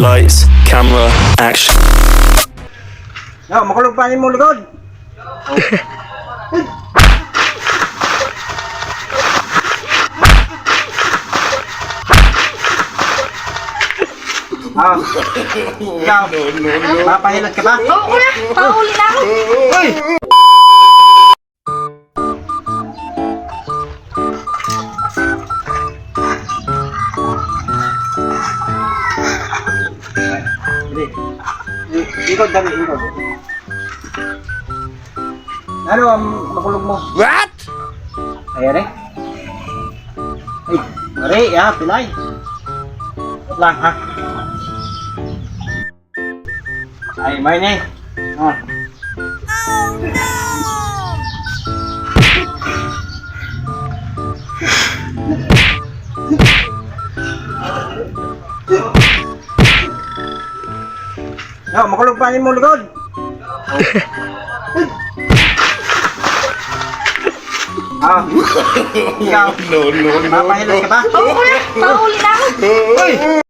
Lights, camera, action. Yo, makulog pa mo likod. Ah, ikaw, papahilot ka ba? Oo na, pahuli na ako. Uy! Hindi. I- Ikot dali, ikot. Ano ang makulog mo? What? Ayan eh. Ay, mari, ya, pilay. Wait lang, ha? Ay, may ne. Ah. Yo, makulog pa mo likod. Ah, ikaw, No, no, no. papahilot ka ba? Oo na, pahuli na ako. Uy!